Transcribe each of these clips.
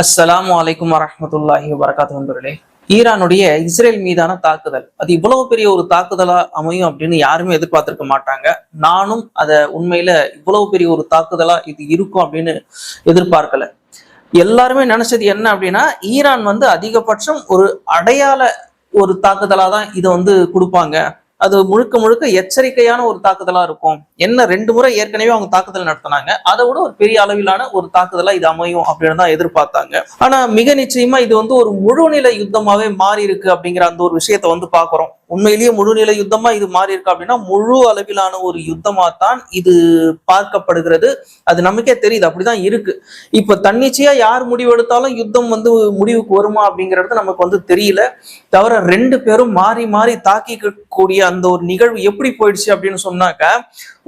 அஸ்ஸலாமு அலைக்கும் வரமத்துல்லாஹி வபரகாத்து நண்பர்களே. ஈரானுடைய இஸ்ரேல் மீதான தாக்குதல். அது இவ்வளவு பெரிய ஒரு தாக்குதலா அமையும் அப்படின்னு யாருமே எதிர்பார்த்திருக்க மாட்டாங்க. நானும் அதை உண்மையில இவ்வளவு பெரிய ஒரு தாக்குதலா இது இருக்கும் அப்படின்னு எதிர்பார்க்கல. எல்லாருமே நினைச்சது என்ன அப்படின்னா ஈரான் வந்து அதிகபட்சம் ஒரு அடையாள ஒரு தாக்குதலா தான் இதை வந்து கொடுப்பாங்க. அது முழுக்க முழுக்க எச்சரிக்கையான ஒரு தாக்குதலா இருக்கும். என்ன ரெண்டு முறை ஏற்கனவே அவங்க தாக்குதல் நடத்தினாங்க. அதை விட ஒரு பெரிய அளவிலான ஒரு தாக்குதலா இது அமையும் அப்படின்னு தான் எதிர்பார்த்தாங்க. ஆனா மிக நிச்சயமா இது வந்து ஒரு முழுநிலை யுத்தமாவே மாறி இருக்கு அப்படிங்கிற அந்த ஒரு விஷயத்த வந்து பாக்குறோம் உண்மையிலேயே முழுநிலை யுத்தமா இது மாறி இருக்கா அப்படின்னா முழு அளவிலான ஒரு யுத்தமா தான் இது பார்க்கப்படுகிறது. அது நமக்கே தெரியுது. அப்படிதான் இருக்கு. இப்ப தன்னிச்சையா யார் முடிவெடுத்தாலும் யுத்தம் வந்து முடிவுக்கு வருமா அப்படிங்கிறது நமக்கு வந்து தெரியல. தவிர ரெண்டு பேரும் மாறி மாறி தாக்கிக்கக்கூடிய அந்த ஒரு நிகழ்வு எப்படி போயிடுச்சு அப்படின்னு சொன்னாக்க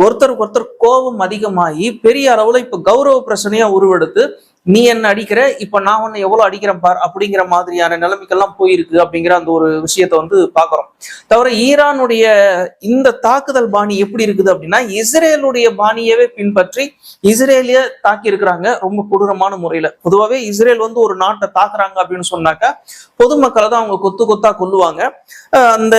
ஒருத்தருக்கு ஒருத்தர் கோபம் அதிகமாகி பெரிய அளவுல இப்ப கௌரவ பிரச்சனையா உருவெடுத்து நீ என்ன அடிக்கிற? இப்ப நான் உன்னை எவ்வளவு அடிக்கிறேன் பார்? அப்படிங்கிற மாதிரியான நிலைமைக்கெல்லாம் போயிருக்கு அப்படிங்கிற அந்த ஒரு விஷயத்த வந்து பாக்குறோம் தவிர ஈரானுடைய இந்த தாக்குதல் பாணி எப்படி இருக்குது அப்படின்னா இஸ்ரேலுடைய பாணியவே பின்பற்றி இஸ்ரேலிய தாக்கி இருக்கிறாங்க ரொம்ப கொடூரமான முறையில. பொதுவாகவே இஸ்ரேல் வந்து ஒரு நாட்டை தாக்குறாங்க அப்படின்னு சொன்னாக்கா பொதுமக்களை தான் அவங்க கொத்து கொத்தா கொல்லுவாங்க. அந்த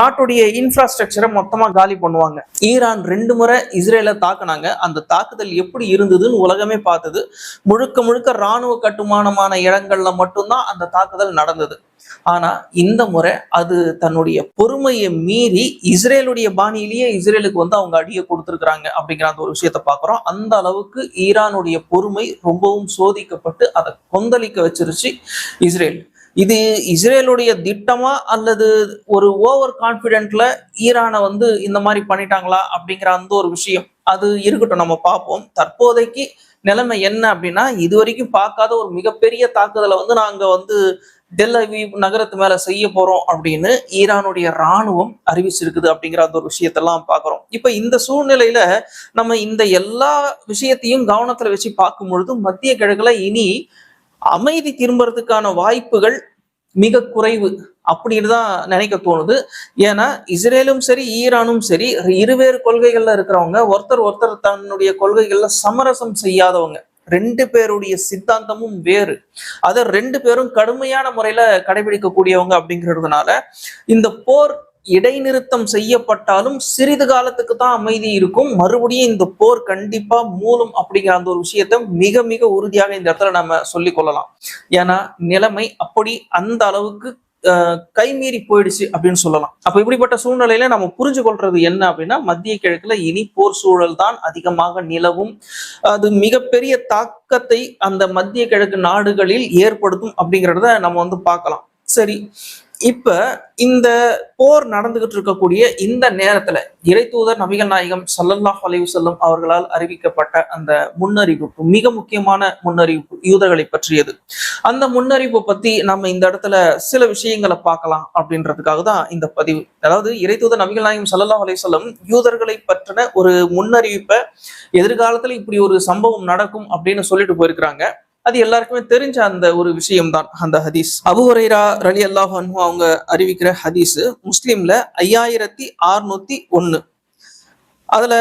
நாட்டுடைய இன்ஃப்ராஸ்ட்ரக்சரை மொத்தமா காலி பண்ணுவாங்க. ஈரான் ரெண்டு முறை இஸ்ரேலை தாக்குனாங்க. அந்த தாக்குதல் எப்படி இருந்ததுன்னு உலகமே பார்த்தது. முழுக்க முழுக்க இராணுவ கட்டுமானமான இடங்கள்ல மட்டும்தான் அந்த தாக்குதல் நடந்தது. ஆனா இந்த முறை அது தன்னுடைய பொறுமையை மீறி இஸ்ரேலுடைய பாணியிலேயே இஸ்ரேலுக்கு வந்து அவங்க அடியை கொடுத்துருக்குறாங்க அப்படிங்கிற அந்த ஒரு விஷயத்த பாக்குறோம் அந்த அளவுக்கு ஈரானுடைய பொறுமை ரொம்பவும் சோதிக்கப்பட்டு அதை கொந்தளிக்க வச்சிருச்சு இஸ்ரேல். இது இஸ்ரேலுடைய திட்டமா அல்லது ஒரு ஓவர் கான்பிடென்ட்ல ஈரானை வந்து இந்த மாதிரி பண்ணிட்டாங்களா அப்படிங்கிற அந்த ஒரு விஷயம் அது இருக்கட்டும். நம்ம பார்ப்போம். தற்போதைக்கு நிலைமை என்ன அப்படின்னா இது வரைக்கும் பார்க்காத ஒரு மிகப்பெரிய தாக்குதலை வந்து நாங்கள் வந்து டெல் நகரத்து மேல செய்ய போறோம் அப்படின்னு ஈரானுடைய ராணுவம் அறிவிச்சிருக்குது அப்படிங்கிற அந்த ஒரு விஷயத்தெல்லாம் பார்க்குறோம். இப்ப இந்த சூழ்நிலையில நம்ம இந்த எல்லா விஷயத்தையும் கவனத்துல வச்சு பார்க்கும் பொழுது மத்திய கிழக்குல இனி அமைதி திரும்புறதுக்கான வாய்ப்புகள் மிக குறைவு அப்படின்னு தான் நினைக்க தோணுது. ஏன்னா இஸ்ரேலும் சரி ஈரானும் சரி இருவேறு கொள்கைகள்ல இருக்கிறவங்க ஒருத்தர் ஒருத்தர் தன்னுடைய கொள்கைகள்ல சமரசம் செய்யாதவங்க. ரெண்டு பேருடைய சித்தாந்தமும் வேறு. அதை ரெண்டு பேரும் கடுமையான முறையில கடைபிடிக்கக்கூடியவங்க அப்படிங்கிறதுனால இந்த போர் இடைநிறுத்தம் செய்யப்பட்டாலும் சிறிது காலத்துக்கு தான் அமைதி இருக்கும். மறுபடியும் இந்த போர் கண்டிப்பா மூலம் அப்படிங்கிற அந்த ஒரு விஷயத்த மிக மிக உறுதியாக இந்த இடத்துல நம்ம சொல்லிக் கொள்ளலாம். ஏன்னா நிலைமை அப்படி அந்த அளவுக்கு கைமீறி போயிடுச்சு அப்படின்னு சொல்லலாம். அப்ப இப்படிப்பட்ட சூழ்நிலையில நம்ம புரிஞ்சு கொள்றது என்ன அப்படின்னா மத்திய கிழக்குல இனி போர் சூழல் தான் அதிகமாக நிலவும். அது மிகப்பெரிய தாக்கத்தை அந்த மத்திய கிழக்கு நாடுகளில் ஏற்படுத்தும் அப்படிங்கிறத நம்ம வந்து பார்க்கலாம். சரி. இப்ப இந்த போர் நடந்துகிட்டு இருக்கக்கூடிய இந்த நேரத்துல இறைத்தூதர் நபிகள் நாயகம் சல்லல்லாஹ் அலைவு செல்லும் அவர்களால் அறிவிக்கப்பட்ட அந்த முன்னறிவிப்பு மிக முக்கியமான முன்னறிவிப்பு யூதர்களை பற்றியது. அந்த முன்னறிவு பத்தி நம்ம இந்த இடத்துல சில விஷயங்களை பார்க்கலாம் அப்படின்றதுக்காக தான் இந்த பதிவு. அதாவது இறைத்தூதர் நபிகள் நாயகம் சல்லல்லாஹ் அலைஹி செல்லும் யூதர்களை பற்றின ஒரு முன்னறிவிப்பை எதிர்காலத்துல இப்படி ஒரு சம்பவம் நடக்கும் அப்படின்னு சொல்லிட்டு போயிருக்கிறாங்க. அது எல்லாருக்குமே தெரிஞ்ச அந்த ஒரு விஷயம்தான் அந்த ஹதீஸ். அபு ரலி அல்லாஹ் அன்ஹு அவங்க அறிவிக்கிற ஹதீஸ் முஸ்லீம்ல ஐயாயிரத்தி அறுநூத்தி ஒன்னு அதுல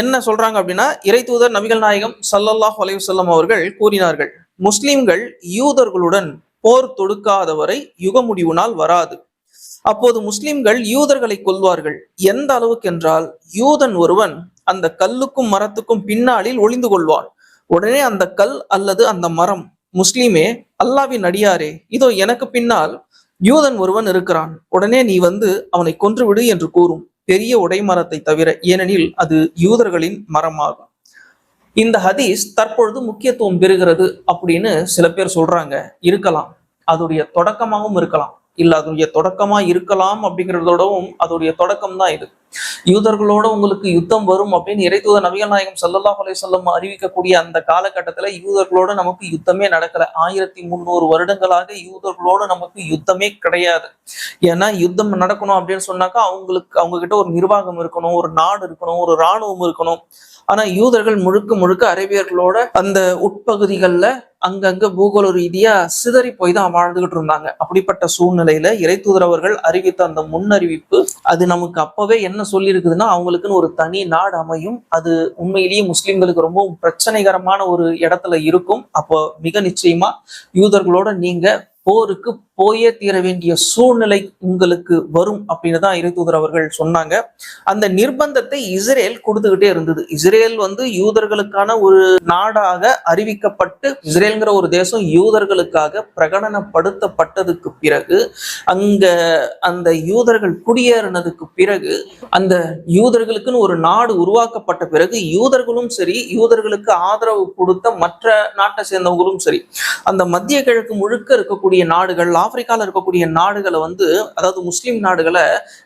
என்ன சொல்றாங்க அப்படின்னா இறை தூதர் நபிகள் நாயகம் சல்லல்லாஹ் அலைவசல்லம் அவர்கள் கூறினார்கள் முஸ்லிம்கள் யூதர்களுடன் போர் தொடுக்காதவரை யுக முடிவு நாள் வராது. அப்போது முஸ்லிம்கள் யூதர்களை கொல்வார்கள். எந்த அளவுக்கு என்றால் யூதன் ஒருவன் அந்த கல்லுக்கும் மரத்துக்கும் பின்னாளில் ஒளிந்து கொள்வான். உடனே அந்த கல் அல்லது அந்த மரம் முஸ்லீமே அல்லாவின் அடியாரே இதோ எனக்கு பின்னால் யூதன் ஒருவன் இருக்கிறான். உடனே நீ வந்து அவனை கொன்றுவிடு என்று கூறும். பெரிய உடைமரத்தை தவிர ஏனெனில் அது யூதர்களின் மரமாகும். இந்த ஹதீஸ் தற்பொழுது முக்கியத்துவம் பெறுகிறது அப்படின்னு சில பேர் சொல்றாங்க. இருக்கலாம். அதோடைய தொடக்கமாகவும் இருக்கலாம். இல்ல அதனுடைய தொடக்கமா இருக்கலாம் அப்படிங்கிறதோடவும் அதோடைய தொடக்கம் தான் இது. யூதர்களோட உங்களுக்கு யுத்தம் வரும் அப்படின்னு இறைத்தூதர் நபிகள் நாயகம் ஸல்லல்லாஹு அலைஹி அறிவிக்கக்கூடிய அந்த காலகட்டத்துல யூதர்களோட நமக்கு யுத்தமே நடக்கல. ஆயிரத்தி முந்நூறு வருடங்களாக யூதர்களோட நமக்கு யுத்தமே கிடையாது. ஏன்னா யுத்தம் நடக்கணும் அப்படின்னு சொன்னாக்கா அவங்களுக்கு அவங்க கிட்ட ஒரு நிர்வாகம் இருக்கணும் ஒரு நாடு இருக்கணும் ஒரு இராணுவம் இருக்கணும். ஆனா யூதர்கள் முழுக்க முழுக்க அரேபியர்களோட அந்த உட்பகுதிகளில் அங்கங்க பூகோள ரீதியா சிதறி போய் தான் வாழ்ந்துகிட்டு இருந்தாங்க. அப்படிப்பட்ட சூழ்நிலையில இறைத்தூதர் அவர்கள் அறிவித்த அந்த முன்னறிவிப்பு அது நமக்கு அப்பவே என்ன என்ன சொல்லியிருக்குதுன்னா அவங்களுக்குன்னு ஒரு தனி நாடு அமையும். அது உண்மையிலேயே முஸ்லிம்களுக்கு ரொம்ப பிரச்சனைகரமான ஒரு இடத்துல இருக்கும். அப்போ மிக நிச்சயமா யூதர்களோட நீங்க போருக்கு போயே தீர வேண்டிய சூழ்நிலை உங்களுக்கு வரும் அப்படின்னு தான் இறைத்தூதர் அவர்கள் சொன்னாங்க. அந்த நிர்பந்தத்தை இஸ்ரேல் கொடுத்துக்கிட்டே இருந்தது. இஸ்ரேல் வந்து யூதர்களுக்கான ஒரு நாடாக அறிவிக்கப்பட்டு இஸ்ரேல்ங்கிற ஒரு தேசம் யூதர்களுக்காக பிரகடனப்படுத்தப்பட்டதுக்கு பிறகு அங்க அந்த யூதர்கள் குடியேறினதுக்கு பிறகு அந்த யூதர்களுக்குன்னு ஒரு நாடு உருவாக்கப்பட்ட பிறகு யூதர்களும் சரி யூதர்களுக்கு ஆதரவு கொடுத்த மற்ற நாட்டை சேர்ந்தவங்களும் சரி அந்த மத்திய கிழக்கு முழுக்க இருக்கக்கூடிய நாடுகள் ஆப்பிரிக்காவில் இருக்கக்கூடிய நாடுகளை வந்து அதாவது முஸ்லீம் நாடுகளை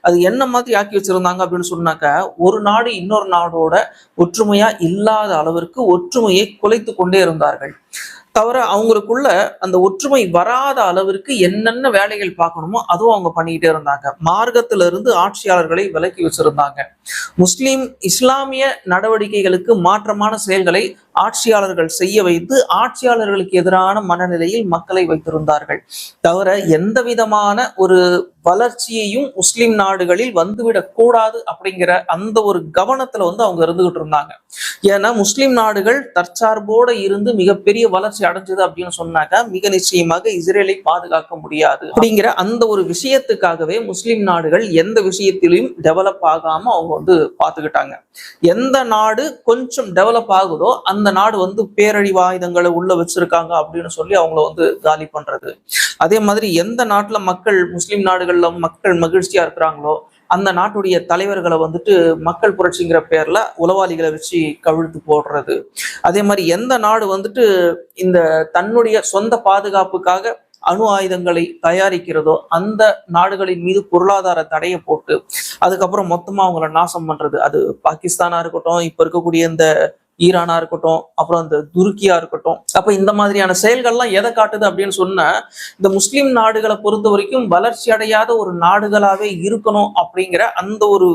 அது என்ன மாதிரி ஆக்கி வச்சிருந்தாங்க அப்படின்னு சொன்னாக்க ஒரு நாடு இன்னொரு நாடோட ஒற்றுமையா இல்லாத அளவிற்கு ஒற்றுமையை குலைத்து கொண்டே இருந்தார்கள். தவிர அவங்களுக்குள்ள அந்த ஒற்றுமை வராத அளவிற்கு என்னென்ன வேலைகள் பார்க்கணுமோ அதுவும் அவங்க பண்ணிக்கிட்டே இருந்தாங்க. மார்க்கத்துல இருந்து ஆட்சியாளர்களை விலக்கி வச்சிருந்தாங்க. முஸ்லீம் இஸ்லாமிய நடவடிக்கைகளுக்கு மாற்றமான செயல்களை ஆட்சியாளர்கள் செய்ய வைத்து ஆட்சியாளர்களுக்கு எதிரான மனநிலையில் மக்களை வைத்திருந்தார்கள். தவிர எந்த விதமான ஒரு வளர்ச்சியையும் முஸ்லிம் நாடுகளில் வந்துவிடக் கூடாது அப்படிங்கிற அந்த ஒரு கவனத்துல வந்து அவங்க இருந்துகிட்டு இருந்தாங்க. ஏன்னா முஸ்லிம் நாடுகள் தற்சார்போட இருந்து மிகப்பெரிய வளர்ச்சி அடைஞ்சது அப்படின்னு சொன்னாக்க மிக நிச்சயமாக இஸ்ரேலை பாதுகாக்க முடியாது. அப்படிங்கிற அந்த ஒரு விஷயத்துக்காகவே முஸ்லிம் நாடுகள் எந்த விஷயத்திலையும் டெவலப் ஆகாம அவங்க வந்து பார்த்துக்கிட்டாங்க. எந்த நாடு கொஞ்சம் டெவலப் ஆகுதோ அந்த நாடு வந்து பேரழிவு ஆயுதங்களை உள்ள வச்சிருக்காங்க அப்படின்னு சொல்லி அவங்கள வந்து காலி பண்றது. அதே மாதிரி எந்த நாட்டுல மக்கள் முஸ்லிம் நாடுகள்ல மக்கள் மகிழ்ச்சியா இருக்கிறாங்களோ அந்த நாட்டுடைய தலைவர்களை வந்துட்டு மக்கள் புரட்சிங்கிற பேர்ல உளவாளிகளை வச்சு கவிழ்த்து போடுறது. அதே மாதிரி எந்த நாடு வந்துட்டு இந்த தன்னுடைய சொந்த பாதுகாப்புக்காக அணு ஆயுதங்களை தயாரிக்கிறதோ அந்த நாடுகளின் மீது பொருளாதார தடையை போட்டு அதுக்கப்புறம் மொத்தமா அவங்கள நாசம் பண்றது. அது பாகிஸ்தானா இருக்கட்டும் இப்ப இருக்கக்கூடிய இந்த ஈரானா இருக்கட்டும் அப்புறம் இந்த துருக்கியா இருக்கட்டும். அப்ப இந்த மாதிரியான செயல்கள்லாம் எதை காட்டுது அப்படின்னு சொன்னா இந்த முஸ்லீம் நாடுகளை பொறுத்த வரைக்கும் வளர்ச்சி அடையாத ஒரு நாடுகளாவே இருக்கணும் அப்படிங்கிற அந்த ஒரு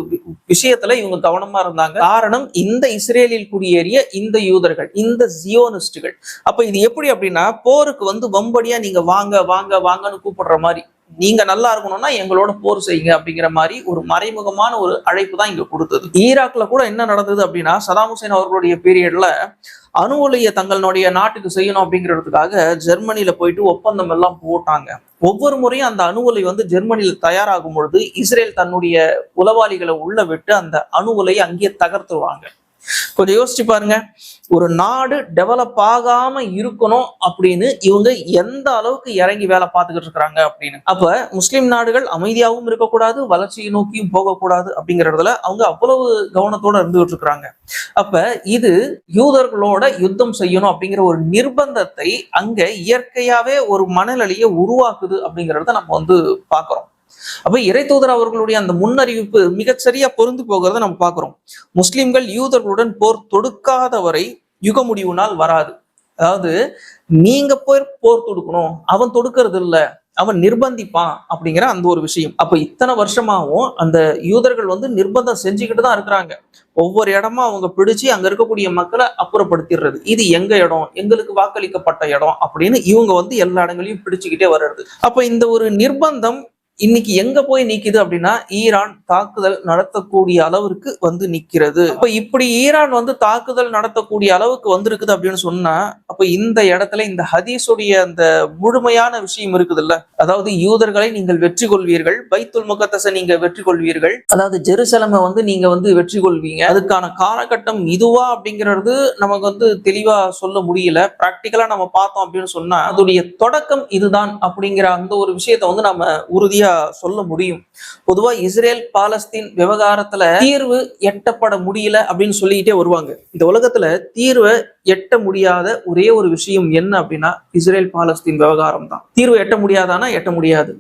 விஷயத்துல இவங்க கவனமா இருந்தாங்க. காரணம் இந்த இஸ்ரேலில் குடியேறிய இந்த யூதர்கள் இந்த ஜியோனிஸ்டுகள். அப்ப இது எப்படி அப்படின்னா போருக்கு வந்து வம்படியா நீங்க வாங்க வாங்க வாங்கன்னு கூப்பிடுற மாதிரி. நீங்க நல்லா இருக்கணும்னா எங்களோட போர் செய்யுங்க அப்படிங்கிற மாதிரி ஒரு மறைமுகமான ஒரு அழைப்பு தான் இங்க கொடுத்தது. ஈராக்ல கூட என்ன நடந்தது அப்படின்னா சதாம் ஹுசேன் அவர்களுடைய பீரியட்ல அணு உலையை தங்களுடைய நாட்டுக்கு செய்யணும் அப்படிங்கிறதுக்காக ஜெர்மனில போயிட்டு ஒப்பந்தம் எல்லாம் போட்டாங்க. ஒவ்வொரு முறையும் அந்த அணு உலை வந்து ஜெர்மனியில் தயாராகும் பொழுது இஸ்ரேல் தன்னுடைய உளவாளிகளை உள்ள விட்டு அந்த அணு உலையை அங்கேயே தகர்த்துருவாங்க. கொஞ்சம் யோசிச்சு பாருங்க. ஒரு நாடு டெவலப் ஆகாம இருக்கணும் அப்படின்னு இவங்க எந்த அளவுக்கு இறங்கி வேலை பார்த்துக்கிட்டு இருக்கிறாங்க அப்படின்னு. அப்ப முஸ்லிம் நாடுகள் அமைதியாகவும் இருக்கக்கூடாது வளர்ச்சியை நோக்கியும் போகக்கூடாது அப்படிங்கறதுல அவங்க அவ்வளவு கவனத்தோட இருந்துகிட்டு இருக்கிறாங்க. அப்ப இது யூதர்களோட யுத்தம் செய்யணும் அப்படிங்கிற ஒரு நிர்பந்தத்தை அங்க இயற்கையாவே ஒரு மனநிலையை உருவாக்குது அப்படிங்கறத நம்ம வந்து பார்க்கிறோம். அப்ப தூதர் அவர்களுடைய அந்த முன்னறிவிப்பு மிகச்சரியா பொருந்து போகிறத நம்ம பார்க்கிறோம் முஸ்லிம்கள் யூதர்களுடன் போர் தொடுக்காத வரை யுக முடிவு நாள் வராது. அதாவது நீங்க போய் போர் தொடுக்கணும் அவன் தொடுக்கிறது இல்ல அவன் நிர்பந்திப்பான் அப்படிங்கிற அந்த ஒரு விஷயம். அப்ப இத்தனை வருஷமாவும் அந்த யூதர்கள் வந்து நிர்பந்தம் செஞ்சுக்கிட்டு தான் இருக்கிறாங்க. ஒவ்வொரு இடமா அவங்க பிடிச்சு அங்க இருக்கக்கூடிய மக்களை அப்புறப்படுத்திடுறது. இது எங்க இடம்? எங்களுக்கு வாக்களிக்கப்பட்ட இடம் அப்படின்னு இவங்க வந்து எல்லா இடங்களையும் பிடிச்சுக்கிட்டே வர்றது. அப்ப இந்த ஒரு நிர்பந்தம் இன்னைக்கு எங்க போய் நிக்குது அப்படின்னா ஈரான் தாக்குதல் நடத்தக்கூடிய அளவிற்கு வந்து நிக்கிறது. அப்ப இப்படி ஈரான் வந்து தாக்குதல் நடத்தக்கூடிய அளவுக்கு வந்திருக்குது அப்படின்னு சொன்னா அப்ப இந்த இடத்துல இந்த ஹதீஸுடைய அந்த முழுமையான விஷயம் இருக்குதுல்ல? அதாவது யூதர்களை நீங்கள் வெற்றி கொள்வீர்கள் பைத்துல் முகத்தசை நீங்க வெற்றி கொள்வீர்கள் அதாவது ஜெருசலமை வந்து நீங்க வந்து வெற்றி கொள்வீங்க. அதுக்கான காலகட்டம் இதுவா அப்படிங்கிறது நமக்கு வந்து தெளிவா சொல்ல முடியல. பிராக்டிக்கலா நம்ம பார்த்தோம் அப்படின்னு சொன்னா அதோடைய தொடக்கம் இதுதான் அப்படிங்கிற அந்த ஒரு விஷயத்த வந்து நம்ம உறுதியா சொல்ல முடியும். பொதுவா இஸ்ரேல் பாலஸ்தீன் விவகாரத்துல தீர்வு எட்டப்பட முடியல அப்படின்னு சொல்லிக்கிட்டே வருவாங்க. இந்த உலகத்துல தீர்வை எட்ட முடியாத ஒரே ஒரு விஷயம் என்ன அப்படின்னா இஸ்ரேல் பாலஸ்தீன் விவகாரம் தான். தீர்வு எட்ட முடியாதானா? எட்ட முடியாது.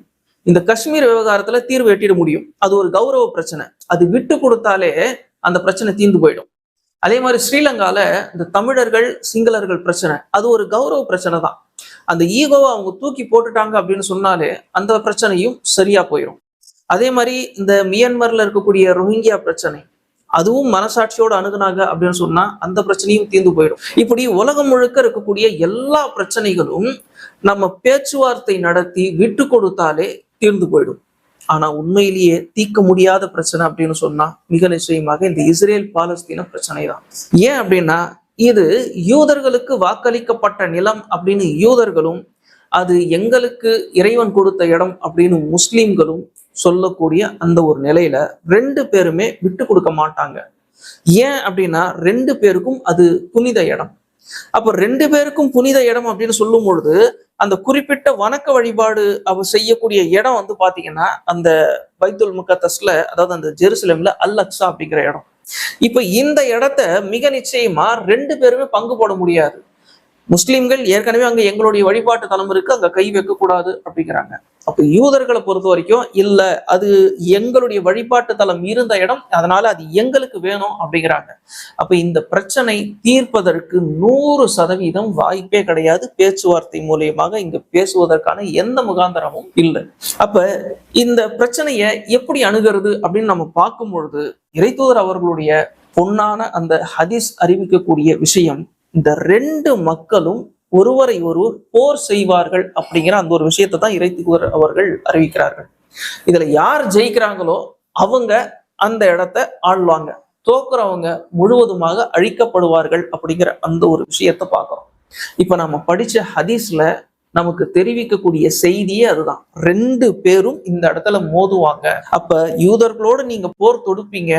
இந்த காஷ்மீர் விவகாரத்துல தீர்வு எட்டிட முடியும். அது ஒரு கௌரவ பிரச்சனை. அது விட்டு கொடுத்தாலே அந்த பிரச்சனை தீர்ந்து போயிடும். அதே மாதிரி ஸ்ரீலங்கால இந்த தமிழர்கள் சிங்களர்கள் பிரச்சனை. அது ஒரு கௌரவ பிரச்சனை தான். அந்த ஈகோவை அவங்க தூக்கி போட்டுட்டாங்க அப்படின்னு சொன்னாலே அந்த பிரச்சனையும் சரியா போயிடும் அதே மாதிரி இந்த மியான்மர்ல இருக்கக்கூடிய ரோஹிங்கியா பிரச்சனை அதுவும் மனசாட்சியோடு அணுகுனாங்க அப்படின்னு சொன்னா அந்த பிரச்சனையும் தீர்ந்து போயிடும். இப்படி உலகம் முழுக்க இருக்கக்கூடிய எல்லா பிரச்சனைகளும் நம்ம பேச்சுவார்த்தை நடத்தி விட்டு கொடுத்தாலே தீர்ந்து போயிடும். ஆனா உண்மையிலேயே தீர்க்க முடியாத பிரச்சனை அப்படின்னு சொன்னா மிக நிச்சயமாக இந்த இஸ்ரேல் பாலஸ்தீன பிரச்சனை தான் ஏன் அப்படின்னா இது யூதர்களுக்கு வாக்களிக்கப்பட்ட நிலம் அப்படின்னு யூதர்களும் அது எங்களுக்கு இறைவன் கொடுத்த இடம் அப்படின்னு முஸ்லீம்களும் சொல்லக்கூடிய அந்த ஒரு நிலையில ரெண்டு பேருமே விட்டு கொடுக்க மாட்டாங்க. ஏன் அப்படின்னா ரெண்டு பேருக்கும் அது புனித இடம். அப்ப ரெண்டு பேருக்கும் புனித இடம் அப்படின்னு சொல்லும் பொழுது அந்த குறிப்பிட்ட வணக்க வழிபாடு அவ செய்யக்கூடிய இடம் வந்து பாத்தீங்கன்னா அந்த பைத்துல் முகத்தஸ்ல அதாவது அந்த ஜெருசலேம்ல அல் அக்ஸா அப்படிங்கிற இடம். இப்ப இந்த இடத்த மிக நிச்சயமா ரெண்டு பேருமே பங்கு போட முடியாது. முஸ்லீம்கள் ஏற்கனவே அங்க எங்களுடைய வழிபாட்டு தலம் இருக்கு அங்கே கை வைக்கக்கூடாது அப்படிங்கிறாங்க. அப்ப யூதர்களை பொறுத்த வரைக்கும் இல்ல அது எங்களுடைய வழிபாட்டு தலம் இருந்த இடம் அதனால அது எங்களுக்கு வேணும் அப்படிங்கிறாங்க. அப்ப இந்த பிரச்சனை தீர்ப்பதற்கு நூறு சதவீதம் வாய்ப்பே கிடையாது. பேச்சுவார்த்தை மூலியமாக இங்க பேசுவதற்கான எந்த முகாந்தரமும் இல்லை. அப்ப இந்த பிரச்சனையை எப்படி அணுகிறது அப்படின்னு நம்ம பார்க்கும் பொழுது இறைத்தூதர் அவர்களுடைய பொன்னான அந்த ஹதீஸ் அறிவிக்கக்கூடிய விஷயம் இந்த ரெண்டு மக்களும் ஒருவரை ஒருவர் போர் செய்வார்கள் அப்படிங்கிற அந்த ஒரு விஷயத்தை தான் இறைத்துக்குவர் அவர்கள் அறிவிக்கிறார்கள். இதுல யார் ஜெயிக்கிறாங்களோ அவங்க அந்த இடத்த ஆள்வாங்க. தோக்குறவங்க முழுவதுமாக அழிக்கப்படுவார்கள் அப்படிங்கிற அந்த ஒரு விஷயத்த பார்க்கிறோம். இப்ப நம்ம படிச்ச ஹதீஸ்ல நமக்கு தெரிவிக்கக்கூடிய செய்தியே அதுதான். ரெண்டு பேரும் இந்த இடத்துல மோதுவாங்க. அப்ப யூதர்களோடு நீங்க போர் தொடுப்பீங்க.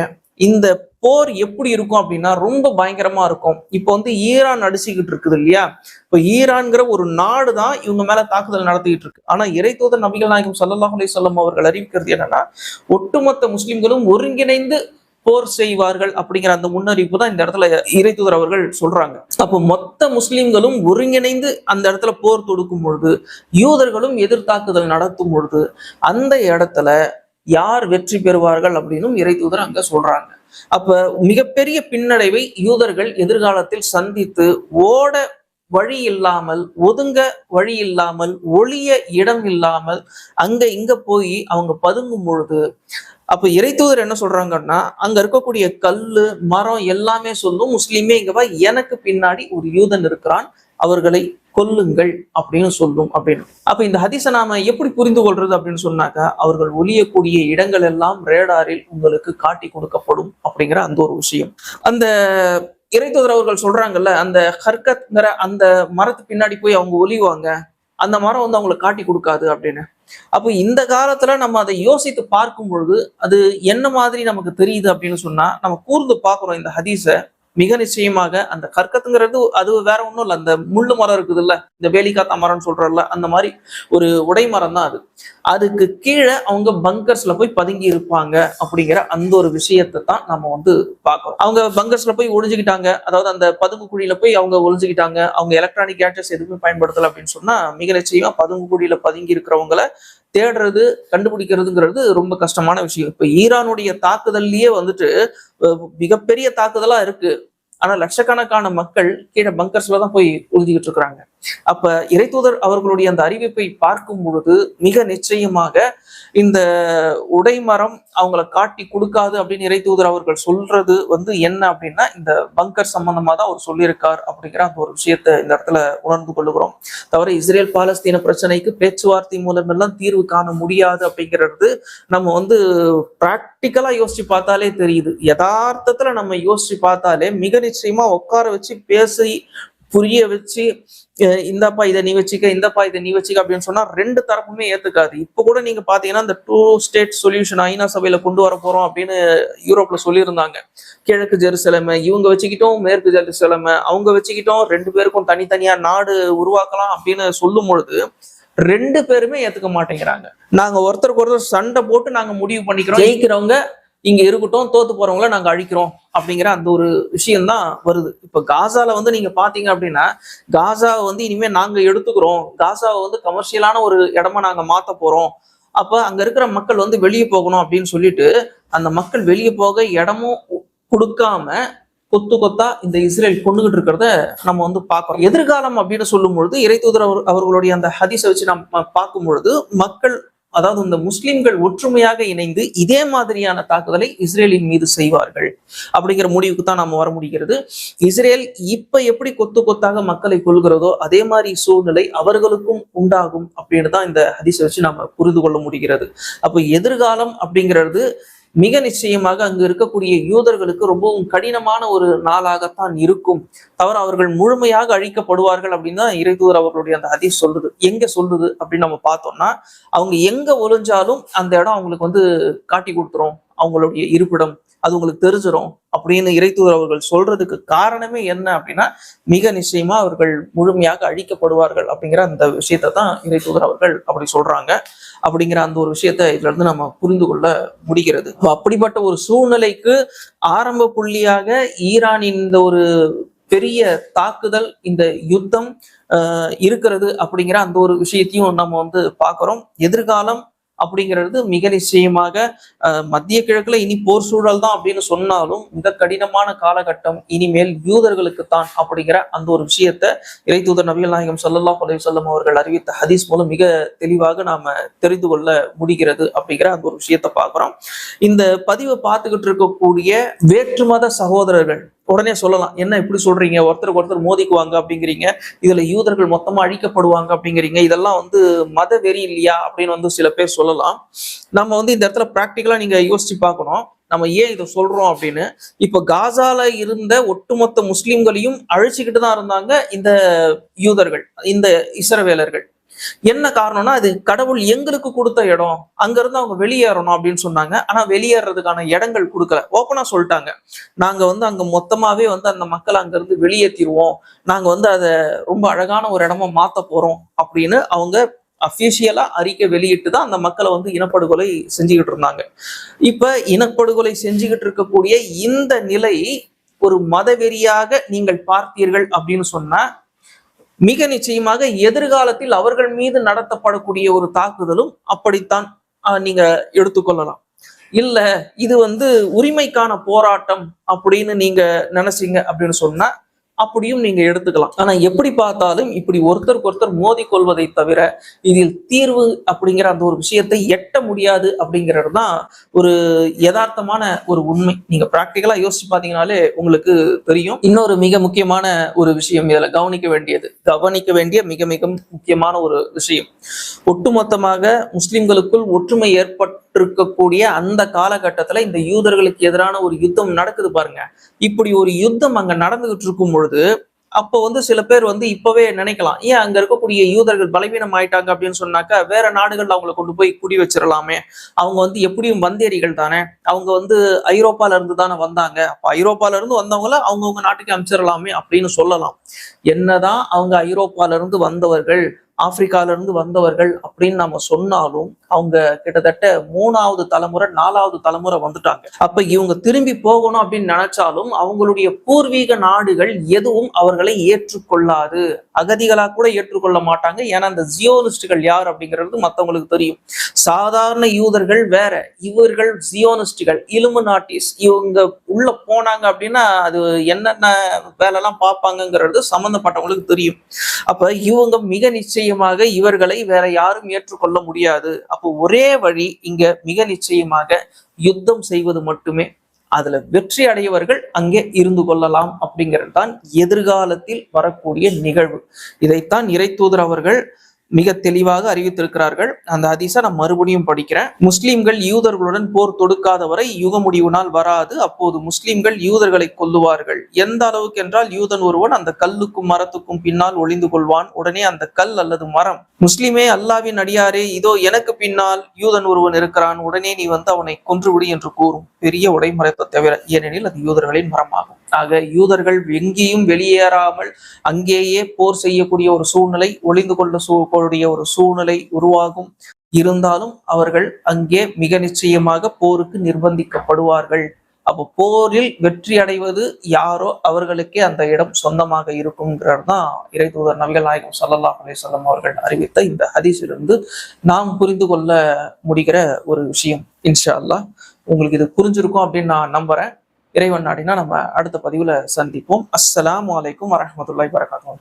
இந்த போர் எப்படி இருக்கும் அப்படின்னா ரொம்ப பயங்கரமா இருக்கும். இப்போ வந்து ஈரான் அடிச்சுக்கிட்டு இருக்குது இல்லையா? இப்போ ஈரான்கிற ஒரு நாடு தான் இவங்க மேல தாக்குதல் நடத்திக்கிட்டு இருக்கு. ஆனா இறைத்தூதர் நபிகள் நாயகம் ஸல்லல்லாஹு அலைஹி அவர்கள் அறிவிக்கிறது என்னன்னா ஒட்டுமொத்த முஸ்லிம்களும் ஒருங்கிணைந்து போர் செய்வார்கள் அப்படிங்கிற அந்த முன்னறிவிப்பு தான் இந்த இடத்துல இறைத்தூதர் அவர்கள் சொல்றாங்க. அப்போ மொத்த முஸ்லிம்களும் ஒருங்கிணைந்து அந்த இடத்துல போர் தொடுக்கும் பொழுது யூதர்களும் எதிர்த்தாக்குதல் நடத்தும் பொழுது அந்த இடத்துல யார் வெற்றி பெறுவார்கள் அப்படின்னும் இறைத்தூதர் அங்க சொல்றாங்க. அப்ப மிகப்பெரிய பின்னடைவை யூதர்கள் எதிர்காலத்தில் சந்தித்து ஓட வழி இல்லாமல் ஒதுங்க வழி இல்லாமல் ஒளிய இடம் இல்லாமல் அங்க இங்க போய் அவங்க பதுங்கும் பொழுது அப்ப இறைத்தூதர் என்ன சொல்றாங்கன்னா அங்க இருக்கக்கூடிய கல்லு மரம் எல்லாமே சொல்லும் முஸ்லீமே இங்கவா எனக்கு பின்னாடி ஒரு யூதன் இருக்கிறான் அவர்களை கொல்லுங்கள் அப்படின்னு சொல்லும் அப்படின்னு. அப்ப இந்த ஹதீஸை நாம எப்படி புரிந்து கொள்றது அப்படின்னு சொன்னாக்கா அவர்கள் ஒளியக்கூடிய இடங்கள் எல்லாம் ரேடாரில் உங்களுக்கு காட்டி கொடுக்கப்படும் அப்படிங்கிற அந்த ஒரு விஷயம். அந்த இறைத்தோதர் அவர்கள் சொல்றாங்கல்ல அந்த ஹர்கத்ங்கிற அந்த மரத்து பின்னாடி போய் அவங்க ஒலிவாங்க அந்த மரம் வந்து அவங்களுக்கு காட்டி கொடுக்காது அப்படின்னு. அப்போ இந்த காலத்துல நம்ம அதை யோசித்து பார்க்கும் பொழுது அது என்ன மாதிரி நமக்கு தெரியுது அப்படின்னு சொன்னா நம்ம கூர்ந்து பார்க்குறோம் இந்த ஹதீஸை. மிக நிச்சயமாக அந்த கற்கத்துங்கிறது அது வேற ஒன்றும் இல்லை. அந்த முள்ளு மரம் இருக்குது இல்ல இந்த வேலிக்காத்தா மரம்னு சொல்றல அந்த மாதிரி ஒரு உடை மரம் தான் அது. அதுக்கு கீழே அவங்க பங்கர்ஸ்ல போய் பதுங்கி இருப்பாங்க அப்படிங்கிற அந்த ஒரு விஷயத்தை தான் நம்ம வந்து பார்க்கறோம். அவங்க பங்கர்ஸ்ல போய் ஒழிஞ்சுக்கிட்டாங்க அதாவது அந்த பதுங்கு குழியில போய் அவங்க ஒழிஞ்சுக்கிட்டாங்க அவங்க எலக்ட்ரானிக் கேட்ஜஸ் எதுவுமே பயன்படுத்தல அப்படின்னு சொன்னா மிக நிச்சயமா பதுங்கு குழியில பதுங்கி இருக்கிறவங்கள தேடுறது கண்டுபிடிக்கிறதுங்கிறது ரொம்ப கஷ்டமான விஷயம். இப்ப ஈரானுடைய தாக்குதல்லயே வந்துட்டு மிகப்பெரிய தாக்குதலா இருக்கு. ஆனா லட்சக்கணக்கான மக்கள் கீழே பங்கர்ஸ்ல தான் போய் உறுதிக்கிட்டு இருக்கிறாங்க. அப்ப இறைத்தூதர் அவர்களுடைய அந்த அறிவிப்பை பார்க்கும் பொழுது மிக நிச்சயமாக இந்த உடைமரம் அவங்கள காட்டி கொடுக்காது அப்படின்னு இறைத்தூதர் அவர்கள் சொல்றது வந்து என்ன அப்படின்னா இந்த பங்கர் சம்பந்தமா தான் அவர் சொல்லியிருக்கார் அப்படிங்கிற அந்த ஒரு விஷயத்தை இந்த இடத்துல உணர்ந்து கொள்ளுகிறோம். தவிர இஸ்ரேல் பாலஸ்தீன பிரச்சனைக்கு பேச்சுவார்த்தை மூலம் எல்லாம் தீர்வு காண முடியாது அப்படிங்கிறது நம்ம வந்து பிராக்டிக்கலா யோசிச்சு பார்த்தாலே தெரியுது. யதார்த்தத்துல நம்ம யோசிச்சு பார்த்தாலே மிக நிச்சயமா உட்கார வச்சு பேசி புரிய வச்சு இந்தப்பா இதை நீ வச்சுக்க இந்தப்பா இதை நீ வச்சுக்க அப்படின்னு சொன்னா ரெண்டு தரப்புமே ஏத்துக்காது. இப்ப கூட நீங்க பாத்தீங்கன்னா இந்த டூ ஸ்டேட் சொல்யூஷன் ஐநா சபையில கொண்டு வர போறோம் அப்படின்னு யூரோப்ல சொல்லியிருந்தாங்க. கிழக்கு ஜெருசலமை இவங்க வச்சுக்கிட்டோம் மேற்கு ஜெருசலமை அவங்க வச்சுக்கிட்டோம் ரெண்டு பேருக்கும் தனித்தனியா நாடு உருவாக்கலாம் அப்படின்னு சொல்லும் பொழுது ரெண்டு பேருமே ஏத்துக்க மாட்டேங்கிறாங்க. நாங்க ஒருத்தருக்கு ஒருத்தர் சண்டை போட்டு நாங்க முடிவு பண்ணிக்கிறோம். ஜெயிக்கிறவங்க இங்க இருக்கட்டும் தோத்து போறவங்கள நாங்க அழிக்கிறோம் அப்படிங்கிற அந்த ஒரு விஷயம்தான் வருது. இப்ப காசால வந்து நீங்க பாத்தீங்க அப்படின்னா காசாவை வந்து இனிமே நாங்க எடுத்துக்கிறோம். காசாவை வந்து கமர்ஷியலான ஒரு இடமா நாங்க மாத்த போறோம். அப்ப அங்க இருக்கிற மக்கள் வந்து வெளியே போகணும் அப்படின்னு சொல்லிட்டு அந்த மக்கள் வெளியே போக இடமும் கொடுக்காம கொத்து கொத்தா இந்த இஸ்ரேல் கொண்டுகிட்டு இருக்கிறத நம்ம வந்து பார்க்கறோம். எதிர்காலம் அப்படின்னு சொல்லும் பொழுது இறை அவர் அவர்களுடைய அந்த ஹதீஸை வச்சு நம்ம பார்க்கும் பொழுது மக்கள் அதாவது இந்த முஸ்லிம்கள் ஒற்றுமையாக இணைந்து இதே மாதிரியான தாக்குதலை இஸ்ரேலின் மீது செய்வார்கள். அப்படிங்கிற முடிவுக்கு தான் நாம வர முடிகிறது. இஸ்ரேல் இப்ப எப்படி கொத்து கொத்தாக மக்களை கொள்கிறதோ அதே மாதிரி சூழ்நிலை அவர்களுக்கும் உண்டாகும் அப்படின்னு தான் இந்த ஹதிசை வச்சு நாம புரிந்து கொள்ள முடிகிறது. அப்போ எதிர்காலம் அப்படிங்கிறது மிக நிச்சயமாக அங்கு இருக்கக்கூடிய யூதர்களுக்கு ரொம்பவும் கடினமான ஒரு நாளாகத்தான் இருக்கும். தவிர அவர்கள் முழுமையாக அழிக்கப்படுவார்கள் அப்படின்னு தான் இறைதூதர் அவர்களுடைய அந்த அதி சொல்லுது. எங்க சொல்லுது அப்படின்னு நம்ம பார்த்தோம்னா அவங்க எங்க ஒளிஞ்சாலும் அந்த இடம் அவங்களுக்கு வந்து காட்டி கொடுத்துரும் அவங்களுடைய இருப்பிடம். அது உங்களுக்கு தெரிஞ்சிடும் அப்படின்னு இறைத்தூதர் அவர்கள் சொல்றதுக்கு காரணமே என்ன அப்படின்னா மிக நிச்சயமா அவர்கள் முழுமையாக அழிக்கப்படுவார்கள் அப்படிங்கிற அந்த விஷயத்தை தான் இறைத்தூதர் அவர்கள் அப்படி சொல்றாங்க. அப்படிங்கிற அந்த ஒரு விஷயத்த இதுல இருந்து நம்ம புரிந்து கொள்ள முடிகிறது. அப்படிப்பட்ட ஒரு சூழ்நிலைக்கு ஆரம்ப புள்ளியாக ஈரானின் இந்த ஒரு பெரிய தாக்குதல் இந்த யுத்தம் இருக்கிறது அப்படிங்கிற அந்த ஒரு விஷயத்தையும் நம்ம வந்து பார்க்குறோம். எதிர்காலம் அப்படிங்கிறது மிக நிச்சயமாக அஹ், மத்திய கிழக்குல இனி போர் சூழல் தான் அப்படின்னு சொன்னாலும் மிக கடினமான காலகட்டம் இனிமேல் யூதர்களுக்கு தான் அப்படிங்கிற அந்த ஒரு விஷயத்த இறைத்தூதர் நபிகள் நாயகம் சல்லல்லா அலைஹி வஸல்லம் அவர்கள் அறிவித்த ஹதீஸ் மூலம் மிக தெளிவாக நாம தெரிந்து கொள்ள முடிகிறது அப்படிங்கிற அந்த ஒரு விஷயத்த பார்க்கிறோம். இந்த பதிவை பார்த்துக்கிட்டு இருக்கக்கூடிய வேற்றுமத சகோதரர்கள் உடனே சொல்லலாம். என்ன இப்படி சொல்றீங்க? ஒருத்தருக்கு ஒருத்தர் மோதிக்குவாங்க அப்படிங்கிறீங்க. இதுல யூதர்கள் மொத்தமா அழிக்கப்படுவாங்க அப்படிங்கிறீங்க. இதெல்லாம் வந்து மத வெறி இல்லையா? அப்படின்னு வந்து சில பேர் சொல்லலாம். நம்ம வந்து இந்த இடத்துல ப்ராக்டிக்கலா நீங்க யோசிச்சு பார்க்கணும். நம்ம ஏன் இதை சொல்றோம் அப்படின்னு. இப்ப காசால இருந்த ஒட்டுமொத்த முஸ்லிம்களையும் அழிச்சுக்கிட்டு தான் இருந்தாங்க இந்த யூதர்கள் இந்த இசரவேலர்கள் என்ன காரணம்னா அது கடவுள் எங்களுக்கு கொடுத்த இடம். அங்க இருந்து அவங்க வெளியேறணும் அப்படின்னு சொன்னாங்க. ஆனா வெளியேறதுக்கான இடங்கள் கொடுக்கல. ஓப்பனா சொல்லிட்டாங்க. நாங்க வந்து அங்க மொத்தமாவே வந்து அந்த மக்களை அங்க இருந்து வெளியேற்றிடுவோம் நாங்க வந்து அதை ரொம்ப அழகான ஒரு இடமா மாத்த போறோம் அப்படின்னு அவங்க அஃபிஷியலா அறிக்கை வெளியிட்டு தான் அந்த மக்களை வந்து இனப்படுகொலை செஞ்சுக்கிட்டு இருந்தாங்க. இப்ப இனப்படுகொலை செஞ்சுக்கிட்டு இருக்கக்கூடிய இந்த நிலை ஒரு மதவெறியாக நீங்கள் பார்த்தீர்கள் அப்படின்னு சொன்னா மிக நிச்சயமாக எதிர்காலத்தில் அவர்கள் மீது நடத்தப்படக்கூடிய ஒரு தாக்குதலும் அப்படித்தான் ஆஹ், நீங்க எடுத்துக்கொள்ளலாம். இல்ல இது வந்து உரிமைக்கான போராட்டம் அப்படின்னு நீங்க நினைச்சீங்க அப்படின்னு சொன்னா அப்படியும் நீங்க எடுத்துக்கலாம். ஆனா எப்படி பார்த்தாலும் இப்படி ஒருத்தருக்கு ஒருத்தர் மோதி கொள்வதை தவிர இதில் தீர்வு அப்படிங்கிற அந்த ஒரு விஷயத்தை எட்ட முடியாது அப்படிங்கிறது தான் ஒரு யதார்த்தமான ஒரு உண்மை. நீங்க பிராக்டிக்கலா யோசிச்சு பாத்தீங்கன்னாலே உங்களுக்கு தெரியும். இன்னொரு மிக முக்கியமான ஒரு விஷயம் இதுல கவனிக்க வேண்டியது. கவனிக்க வேண்டிய மிக மிக முக்கியமான ஒரு விஷயம். ஒட்டுமொத்தமாக முஸ்லிம்களுக்குள் ஒற்றுமை இருக்கக்கூடிய அந்த காலகட்டத்துல இந்த யூதர்களுக்கு எதிரான ஒரு யுத்தம் நடக்குது பாருங்க. இப்படி ஒரு யுத்தம் அங்க நடந்துகிட்டு இருக்கும் பொழுது அப்போ வந்து சில பேர் வந்து இப்பவே நினைக்கலாம் ஏன் அங்க இருக்கக்கூடிய யூதர்கள் பலவீனம் ஆயிட்டாங்க? அப்படின்னு சொன்னாக்கா வேற நாடுகள்ல அவங்களை கொண்டு போய் குடி வச்சிடலாமே அவங்க வந்து எப்படியும் வந்தேரிகள் தானே. அவங்க வந்து ஐரோப்பால இருந்து தானே வந்தாங்க. அப்ப ஐரோப்பால இருந்து வந்தவங்கள அவங்கவுங்க நாட்டுக்கு அமைச்சிடலாமே அப்படின்னு சொல்லலாம். என்னதான் அவங்க ஐரோப்பால இருந்து வந்தவர்கள் ஆப்பிரிக்கால இருந்து வந்தவர்கள் அப்படின்னு நம்ம சொன்னாலும் அவங்க கிட்டத்தட்ட மூணாவது தலைமுறை நாலாவது தலைமுறை வந்துட்டாங்க. அப்ப இவங்க திரும்பி போகணும் அப்படின்னு நினைச்சாலும் அவங்களுடைய பூர்வீக நாடுகள் எதுவும் அவர்களை ஏற்றுக்கொள்ளாது. அகதிகளா கூட ஏற்றுக்கொள்ள மாட்டாங்க. ஏன்னா அந்த ஜியோனிஸ்டுகள் யார் அப்படிங்கிறது மத்தவங்களுக்கு தெரியும். சாதாரண யூதர்கள் வேற இவர்கள் ஜியோனிஸ்டுகள் இலுமினாட்டிஸ் இவங்க உள்ள போனாங்க அப்படின்னா அது என்னென்ன வேலைலாம் பார்ப்பாங்கிறது சம்பந்தப்பட்டவங்களுக்கு தெரியும். அப்ப இவங்க மிக நிச்சயமாக இவர்களை வேற யாரும் ஏற்றுக்கொள்ள முடியாது. அப்போ ஒரே வழி இங்க மிக நிச்சயமாக யுத்தம் செய்வது மட்டுமே. அதுல வெற்றி அடையவர்கள் அங்கே இருந்து கொள்ளலாம் அப்படிங்கிறது தான் எதிர்காலத்தில் வரக்கூடிய நிகழ்வு. இதைத்தான் இறைத்தூதர் அவர்கள் மிக தெளிவாக அறிவித்திருக்கிறார்கள். அந்த ஹதீஸை நான் மறுபடியும் படிக்கிறேன். முஸ்லிம்கள் யூதர்களுடன் போர் தொடுக்காத வரை யுக முடிவு நாள் வராது. அப்போது முஸ்லிம்கள் யூதர்களை கொல்லுவார்கள். எந்த அளவுக்கு என்றால் யூதன் ஒருவன் அந்த கல்லுக்கும் மரத்துக்கும் பின்னால் ஒளிந்து கொள்வான். உடனே அந்த கல் அல்லது மரம் முஸ்லிமே அல்லாவின் அடியாரே இதோ எனக்கு பின்னால் யூதன் ஒருவன் இருக்கிறான். உடனே நீ வந்து அவனை கொன்றுவிடு என்று கூறும் பெரிய உடைமறைத்தை தவிர ஏனெனில் அது யூதர்களின் மரமாகும். ஆக யூதர்கள் எங்கேயும் வெளியேறாமல் அங்கேயே போர் செய்யக்கூடிய ஒரு சூழ்நிலை ஒளிந்து கொள்ளக்கூடிய ஒரு சூழ்நிலை உருவாகும். இருந்தாலும் அவர்கள் அங்கே மிக நிச்சயமாக போருக்கு நிர்பந்திக்கப்படுவார்கள். அப்போ போரில் வெற்றி அடைவது யாரோ அவர்களுக்கே அந்த இடம் சொந்தமாக இருக்குங்கிறது தான் இறைதூதர் நபிகள் நாயகம் சல்லல்லா அலைஹி அவர்கள் அறிவித்த இந்த ஹதீஸிலிருந்து நாம் புரிந்து கொள்ள முடிகிற ஒரு விஷயம். இன்ஷா அல்லாஹ் உங்களுக்கு இது புரிஞ்சிருக்கும் அப்படின்னு நான் நம்புறேன். இறைவன் நாடினா நம்ம அடுத்த பதிவுல சந்திப்போம். அஸ்ஸலாமு அலைக்கும் வரஹ்மத்துல்லாஹி வரகாத்துஹு